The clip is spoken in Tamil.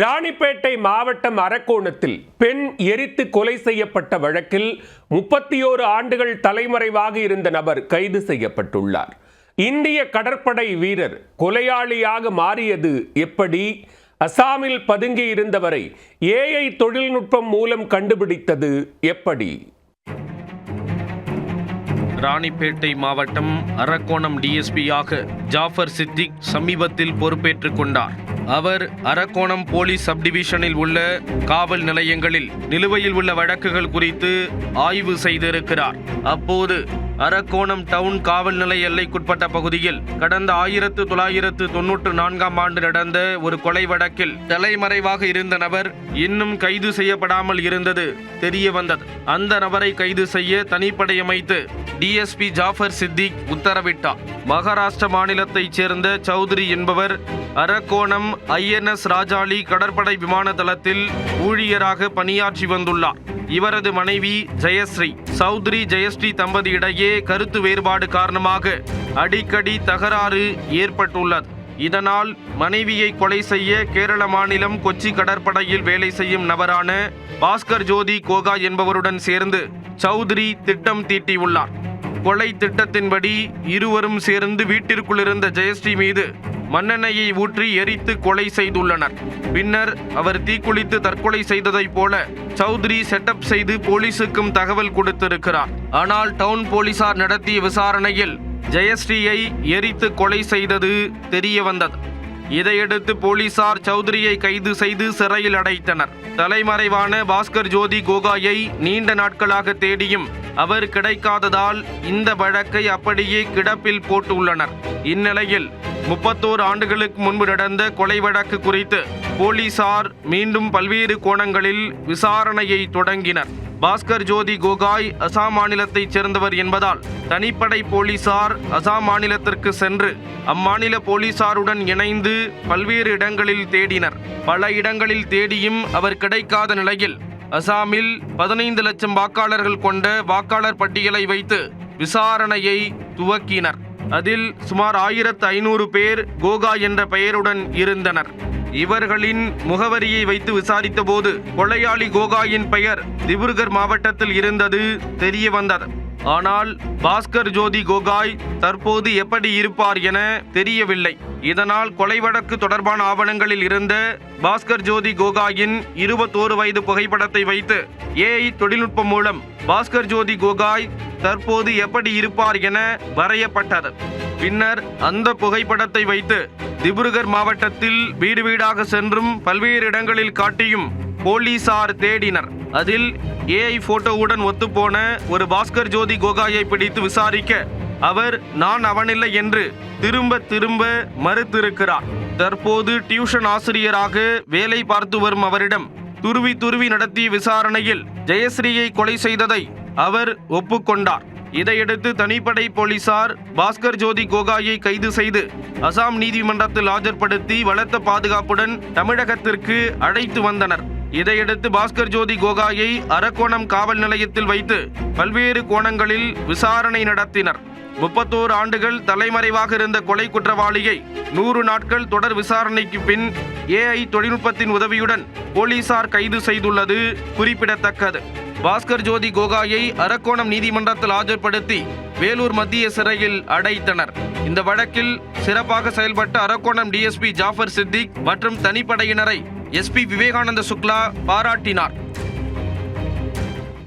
ராணிப்பேட்டை மாவட்டம் அரக்கோணத்தில் பெண் எரித்து கொலை செய்யப்பட்ட வழக்கில் முப்பத்தி ஓரு ஆண்டுகள் தலைமறைவாக இருந்த நபர் கைது செய்யப்பட்டுள்ளார். இந்திய கடற்படை வீரர் கொலையாளியாக மாறியது எப்படி? அசாமில் பதுங்கி இருந்தவரை ஏஐ தொழில்நுட்பம் மூலம் கண்டுபிடித்தது எப்படி? ராணிப்பேட்டை மாவட்டம் அரக்கோணம் டிஎஸ்பியாக ஜாஃபர் சித்திக் சமீபத்தில் பொறுப்பேற்றுக் கொண்டார். அவர் அரக்கோணம் போலீஸ் சப்டிவிஷனில் உள்ள காவல் நிலையங்களில் நிலுவையில் உள்ள வழக்குகள் குறித்து ஆய்வு செய்திருக்கிறார். அப்போது அரக்கோணம் டவுன் காவல் நிலைய எல்லைக்குட்பட்ட பகுதியில் கடந்த ஆயிரத்து தொள்ளாயிரத்து தொன்னூற்று நான்காம் ஆண்டு நடந்த ஒரு கொலை வழக்கில் தலைமறைவாக இருந்த நபர் இன்னும் கைது செய்யப்படாமல் இருந்தது தெரிய வந்தது. அந்த நபரை கைது செய்ய தனிப்படை அமைத்து டிஎஸ்பி ஜாஃபர் சித்திக் உத்தரவிட்டார். மகாராஷ்டிர மாநிலத்தைச் சேர்ந்த சௌத்ரி என்பவர் அரக்கோணம் ஐஎன்எஸ் ராஜாளி கடற்படை விமான தளத்தில் ஊழியராக பணியாற்றி வந்துள்ளார். இவரது மனைவி ஜெயஸ்ரீ சௌத்ரி ஜெயஸ்ரீ தம்பதியிடையே கருத்து வேறுபாடு காரணமாக அடிக்கடி தகராறு ஏற்பட்டுள்ளது. இதனால் மனைவியை கொலை செய்ய கேரள மாநிலம் கொச்சி கடற்படையில் வேலை செய்யும் நபரான பாஸ்கர் ஜோதி கோகா என்பவருடன் சேர்ந்து சௌத்ரி திட்டம் தீட்டியுள்ளார். கொலை திட்டத்தின்படி இருவரும் சேர்ந்து வீட்டிற்குள் இருந்த ஜெயஸ்ரீ மீது மண்ணெண்ணெயை ஊற்றி எரித்து கொலை செய்துள்ளனர். பின்னர் அவர் தீக்குளித்து தற்கொலை செய்ததைப் போல சௌத்ரி செட்டப் செய்து போலீசுக்கும் தகவல் கொடுத்திருக்கிறார். ஆனால் டவுன் போலீசார் நடத்திய விசாரணையில் ஜெயஸ்ரீயை எரித்து கொலை செய்தது தெரிய வந்தது இதையடுத்து போலீசார் சௌத்ரியை கைது செய்து சிறையில் அடைத்தனர். தலைமறைவான பாஸ்கர் ஜோதி கோகாயை நீண்ட நாட்களாக தேடியும் அவர் கிடைக்காததால் இந்த வழக்கை அப்படியே கிடப்பில் போட்டுள்ளனர். இந்நிலையில் முப்பத்தோரு ஆண்டுகளுக்கு முன்பு நடந்த கொலை வழக்கு குறித்து போலீசார் மீண்டும் பல்வேறு கோணங்களில் விசாரணையை தொடங்கினர். பாஸ்கர் ஜோதி கோகாய் அசாம் மாநிலத்தைச் சேர்ந்தவர் என்பதால் தனிப்படை போலீசார் அசாம் மாநிலத்திற்கு சென்று அம்மாநில போலீசாருடன் இணைந்து பல்வேறு இடங்களில் தேடினர். பல இடங்களில் தேடியும் அவர் கிடைக்காத நிலையில் அசாமில் பதினைந்து லட்சம் வாக்காளர்கள் கொண்ட வாக்காளர் பட்டியலை வைத்து விசாரணையை துவக்கினர். அதில் சுமார் ஆயிரத்து ஐநூறு பேர் கோகா என்ற பெயருடன் இருந்தனர். இவர்களின் முகவரியை வைத்து விசாரித்த போது கொலையாளி கோகாயின் பெயர் திப்ருகர் மாவட்டத்தில் இருந்தது தெரிய வந்தது. ஆனால் பாஸ்கர் ஜோதி கோகாய் தற்போது எப்படி இருப்பார் என தெரியவில்லை. இதனால் கொலை வழக்கு தொடர்பான ஆவணங்களில் இருந்த பாஸ்கர் ஜோதி கோகாயின் இருபத்தோரு வயது புகைப்படத்தை வைத்து ஏஐ தொழில்நுட்பம் மூலம் பாஸ்கர் ஜோதி கோகாய் தற்போது எப்படி இருப்பார் என வரையப்பட்டது. பின்னர் அந்த புகைப்படத்தை வைத்து திபுருகர் மாவட்டத்தில் வீடு வீடாக சென்றும் பல்வேறு இடங்களில் காட்டியும் போலீசார் தேடினர். அதில் ஏஐ போட்டோவுடன் ஒத்துப்போன ஒரு பாஸ்கர் ஜோதி கோகாயை பிடித்து விசாரிக்க அவர் நான் அவனில்லை என்று திரும்ப திரும்ப மறுத்திருக்கிறார். தற்போது டியூஷன் ஆசிரியராக வேலை பார்த்து வரும் அவரிடம் துருவி துருவி நடத்திய விசாரணையில் ஜெயஸ்ரீயை கொலை செய்ததை அவர் ஒப்புக்கொண்டார். இதையடுத்து தனிப்படை போலீசார் பாஸ்கர் ஜோதி கோகாயை கைது செய்து அசாம் நீதிமன்றத்தில் ஆஜர்படுத்தி பலத்த பாதுகாப்புடன் தமிழகத்திற்கு அழைத்து வந்தனர். இதையடுத்து பாஸ்கர் ஜோதி கோகாயை அரக்கோணம் காவல் நிலையத்தில் வைத்து பல்வேறு கோணங்களில் விசாரணை நடத்தினர். முப்பத்தோரு ஆண்டுகள் தலைமறைவாக இருந்த கொலை குற்றவாளியை நூறு நாட்கள் தொடர் விசாரணைக்கு பின் ஏஐ தொழில்நுட்பத்தின் உதவியுடன் போலீசார் கைது செய்துள்ளது குறிப்பிடத்தக்கது. பாஸ்கர் ஜோதி கோகாயை அரக்கோணம் நீதிமன்றத்தில் ஆஜர்படுத்தி வேலூர் மத்திய சிறையில் அடைத்தனர். இந்த வழக்கில் சிறப்பாக செயல்பட்ட அரக்கோணம் டிஎஸ்பி ஜாஃபர் சித்திக் மற்றும் தனிப்படையினரை எஸ்பி விவேகானந்த சுக்லா பாராட்டினார்.